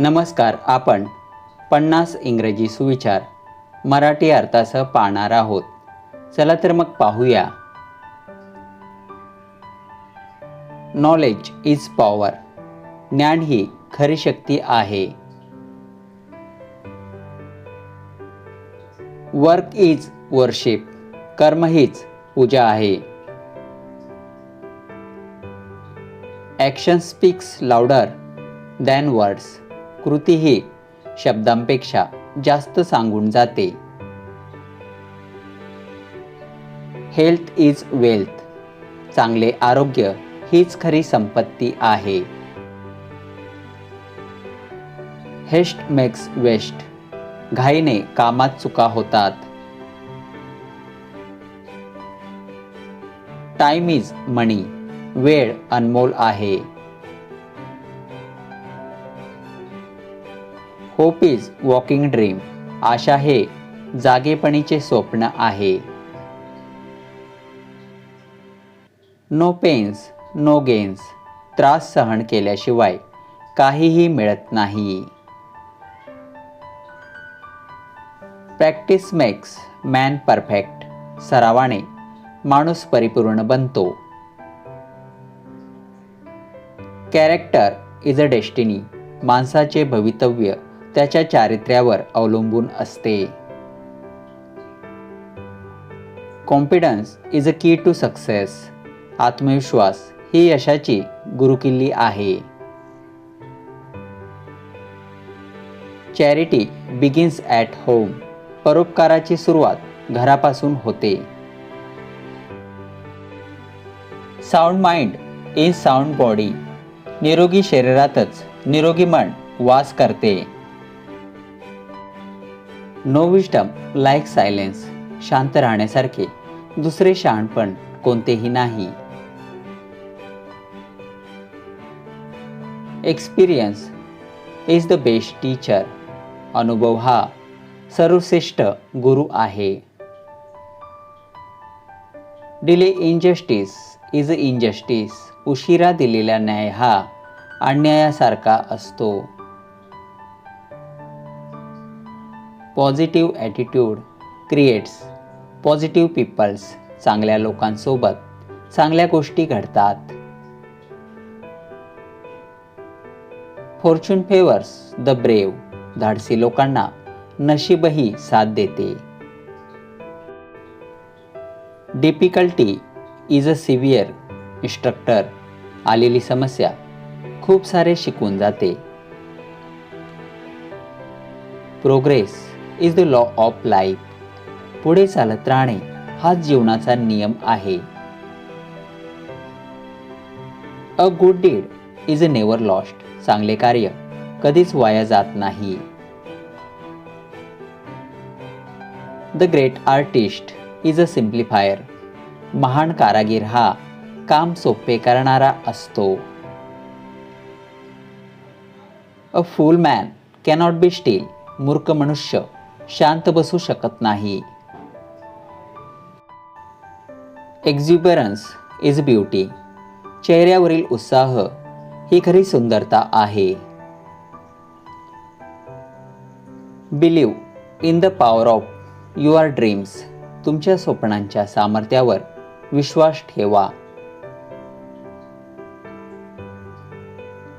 नमस्कार आपण पन्नास इंग्रजी सुविचार मराठी अर्थासह पाहणार आहोत. चला तर मग पाहूया. नॉलेज इज पॉवर ज्ञान ही खरी शक्ती आहे. वर्क इज वर्शिप कर्म हीच पूजा आहे. Action speaks louder than words कृती ही शब्दांपेक्षा जास्त सांगून जाते. हेल्थ इज वेल्थ चांगले आरोग्य हीच खरी संपत्ती आहे. हेस्ट मेक्स वेस्ट घाईने कामात चुका होतात. टाइम इज मनी वेळ अनमोल आहे. होप इज वॉकिंग ड्रीम आशा हे जागेपणीचे स्वप्न आहे. नो पेन्स नो गेन्स त्रास सहन केल्याशिवाय काहीही मिळत नाही. प्रॅक्टिस मेक्स मॅन परफेक्ट सरावाने माणूस परिपूर्ण बनतो. कॅरेक्टर इज अ डेस्टिनी माणसाचे भवितव्य त्याच्या चारित्र्यावर अवलंबून असते. कॉन्फिडन्स इज अ की टू सक्सेस आत्मविश्वास ही यशाची गुरुकिल्ली आहे. चॅरिटी बिगिन्स ॲट होम परोपकाराची सुरुवात घरापासून होते. Sound mind is sound body निरोगी शरीरातच निरोगी मन वास करते. नो विस्टम लाईक सायलेन्स शांत राहण्यासारखे. दुसरे शहाणपण कोणतेही नाही. Experience is the best teacher अनुभव हा सर्वश्रेष्ठ गुरु आहे. डिले इनजस्टिस इज इनजस्टिस उशिरा दिलेला न्याय हा अन्यायासारखा असतो. Positive attitude creates positive peoples चांगल्या लोकांसोबत चांगल्या गोष्टी घडतात. फॉर्च्यून फेवर्स द ब्रेव धाडसी लोकांना नशीबही साथ देते. Difficulty is a severe instructor आलेली समस्या खूप सारे शिकून जाते. Progress is the law of life पुढे चालत राहणे हा जीवनाचा नियम आहे. A good deed is a never lost चांगले कार्य कधीच वाया जात नाही. The great artist is a simplifier महान कारागीर हा काम सोपे करणारा असतो. A fool man cannot be still मूर्ख मनुष्य. शांत बसू शकत नाही. एक्झ्युबरन्स इज ब्युटी चेहऱ्यावरील उत्साह ही खरी सुंदरता आहे. Believe in the power of your dreams तुमच्या स्वप्नांच्या सामर्थ्यावर विश्वास ठेवा.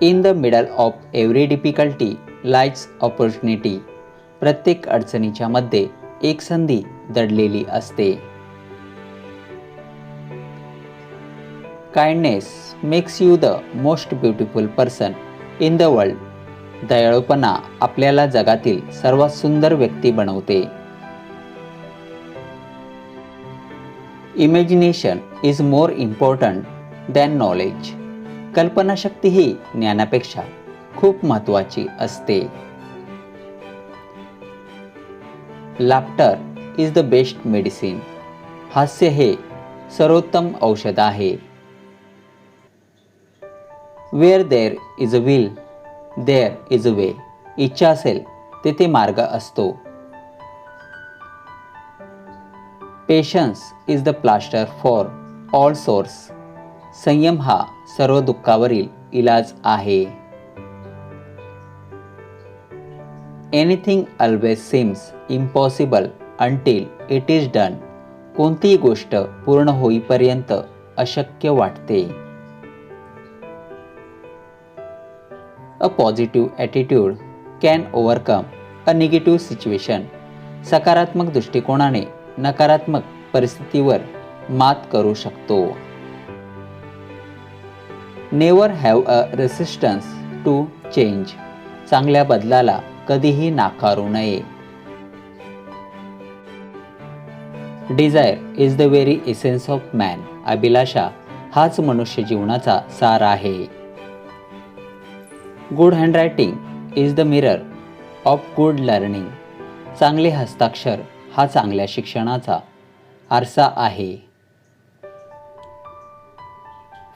In the middle of every difficulty lights opportunity प्रत्येक अडचणीच्या मध्ये एक संधी दडलेली असते. Kindness makes you the most beautiful person in the world दयाळूपणा आपल्याला जगातील सर्वात सुंदर व्यक्ती बनवते. Imagination is more important than knowledge कल्पनाशक्ती ही ज्ञानापेक्षा खूप महत्त्वाची असते. Laughter is the best medicine हास्य हे सर्वोत्तम औषध आहे where there is a will there is a way इच्छा असेल तेथे मार्ग असतो patience is the plaster for all sores संयम हा सर्व दुःखावरील इलाज आहे anything always seems impossible until it is done कोणतीही गोष्ट पूर्ण होईपर्यंत अशक्य वाटते. A positive attitude can overcome a negative situation सकारात्मक दृष्टिकोनाने नकारात्मक परिस्थितीवर मात करू शकतो. Never have a resistance to change चांगल्या बदलाला कधीही नाकारू नये. Desire is the very essence of man अभिलाषा हाच मनुष्य जीवनाचा सार आहे. Good handwriting is the mirror of good learning चांगले हस्ताक्षर हा चांगल्या शिक्षणाचा आरसा आहे.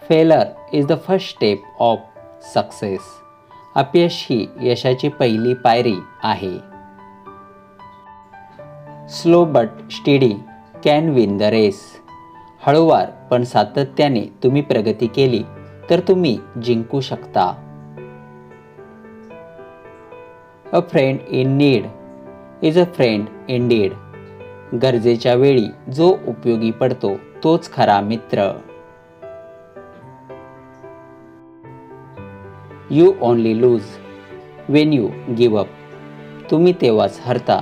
Failure is the first step of success अपयश ही यशाची पहिली पायरी आहे. Slow but steady can win the race. हळूवार पण सातत्याने तुम्ही प्रगती केली तर तुम्ही जिंकू शकता. A friend in need is a friend in deed गरजेच्या वेळी जो उपयोगी पडतो तोच खरा मित्र. You only lose. When you give up तुम्ही तेव्हाच हरता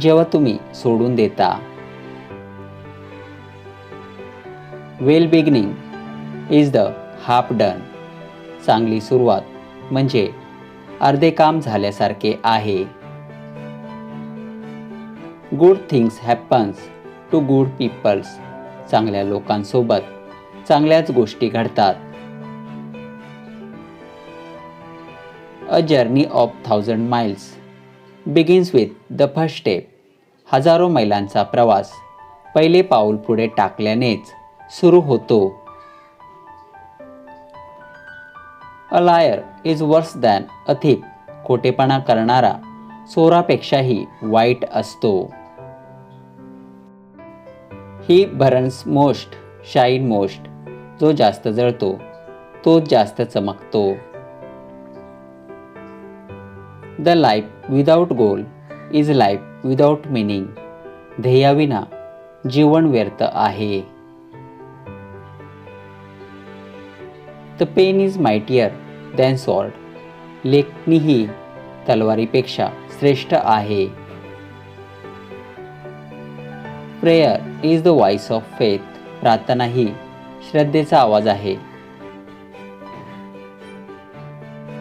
जेव्हा तुम्ही सोडून देता. Well beginning is the half done चांगली सुरुवात म्हणजे अर्धे काम झाल्यासारखे आहे. Good things happens to good peoples चांगल्या लोकांसोबत चांगल्याच गोष्टी घडतात. A journey of thousand miles begins with the first step हजारो मैलांचा प्रवास. पहिले पाऊल पुढे टाकल्यानेच सुरू होतो. A liar is worse than a thief खोटेपणा करणारा चोरापेक्षाही वाईट असतो. He burns most shine most जो जास्त जळतो तोच जास्त चमकतो. The life without goal is life without meaning. ध्येयाविना जीवन व्यर्थ आहे. The pen is mightier than sword लेखणी ही तलवारीपेक्षा श्रेष्ठ आहे. Prayer is the voice of faith प्रार्थना ही श्रद्धेचा आवाज आहे.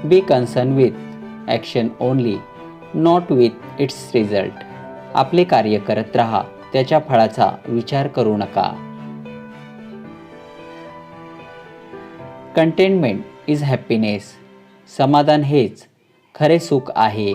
Be concern with action only not with its result आपले कार्य करत राहा त्याच्या फळाचा विचार करू नका. कंटेनमेंट इज हॅपीनेस समाधान हेच खरे सुख आहे.